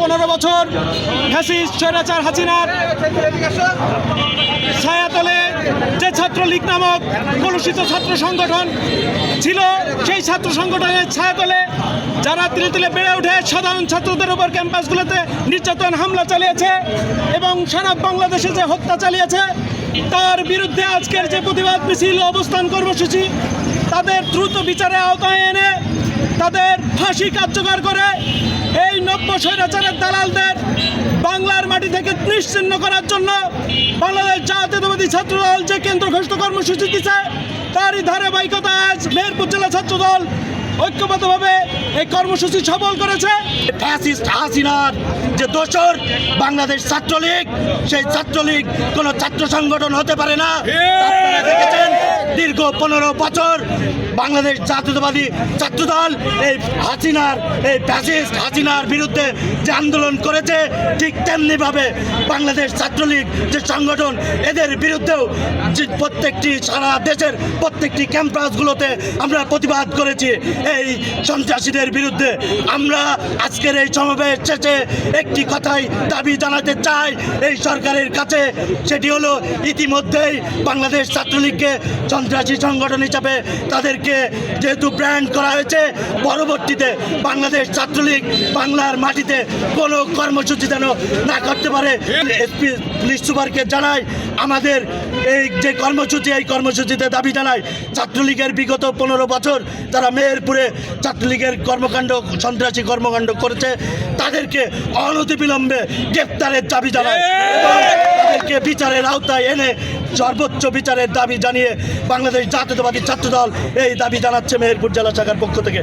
পনেরো বছর ফ্যাসিস্ট, স্বৈরাচার, হাসিনার ছায়াতলে যে ছাত্রলীগ নামক কলুষিত ছাত্র সংগঠন ছিল, সেই ছাত্র সংগঠনের ছায়াতলে যারা তিলে তিলে বেড়ে উঠে সাধারণ ছাত্রদের উপর ক্যাম্পাসগুলোতে নির্যাতন, হামলা চালিয়েছে এবং সারা বাংলাদেশে যে হত্যা চালিয়েছে, তার বিরুদ্ধে আজকের যে প্রতিবাদ মিছিল অবস্থান কর্মসূচি, তাদের দ্রুত বিচারে আওতায় এনে তাদের ফাঁসি কার্যকর করে, এই নব্য স্বৈরাচারের দালালদের বাংলার মাটি থেকে নিশ্চিন্ন করার জন্য বাংলাদেশ জাতীয়তাবাদী ছাত্র দল যে কেন্দ্র ঘোষিত কর্মসূচি দিচ্ছে তারই ধারাবাহিকতায় আজ মেহেরপুর জেলা ছাত্র দল ঐক্যবদ্ধভাবে এই কর্মসূচি সফল করেছে। ফ্যাসিস্ট হাসিনার যে দোসর বাংলাদেশ ছাত্রলীগ সেই ছাত্রলীগ কোন ছাত্র সংগঠন হতে পারে না। আপনারা দেখেছেন দীর্ঘ পনেরো বছর বাংলাদেশ জাতীয়তাবাদী ছাত্রদল, এই হাসিনার, এই ফ্যাসিস্ট হাসিনার বিরুদ্ধে যে আন্দোলন করেছে, ঠিক তেমনিভাবে বাংলাদেশ ছাত্রলীগ যে সংগঠন, এদের বিরুদ্ধেও প্রত্যেকটি সারা দেশের প্রত্যেকটি ক্যাম্পাসগুলোতে আমরা প্রতিবাদ করেছি। এই সন্ত্রাসীদের বিরুদ্ধে আমরা আজকের এই সমাবেশ শেষে একটি কথাই দাবি জানাতে চাই। এই সরকারের কাছে সেটি হলো, ইতিমধ্যেই বাংলাদেশ ছাত্রলীগকে সন্ত্রাসী সংগঠন হিসাবে তাদেরকে যেহেতু ব্র্যান্ড করা হয়েছে পরবর্তীতে বাংলাদেশ ছাত্রলীগ বাংলার মাটিতে কোনো কর্মসূচি যেন না করতে পারে এসপি পুলিশ সুপারকে জানাই আমাদের এই যে কর্মসূচি এই কর্মসূচিতে দাবি জানাই ছাত্রলীগের বিগত পনেরো বছর যারা মেহেরপুরে ছাত্রলীগের কর্মকাণ্ড সন্ত্রাসী কর্মকাণ্ড করেছে তাদেরকে অনতিবিলম্বে গ্রেপ্তারের দাবি জানায় তাদেরকে বিচারের আওতায় এনে সর্বোচ্চ বিচারের দাবি জানিয়ে বাংলাদেশ জাতীয়তাবাদী ছাত্রদল এই দাবি জানাচ্ছে মেহেরপুর জেলা শাখার পক্ষ থেকে।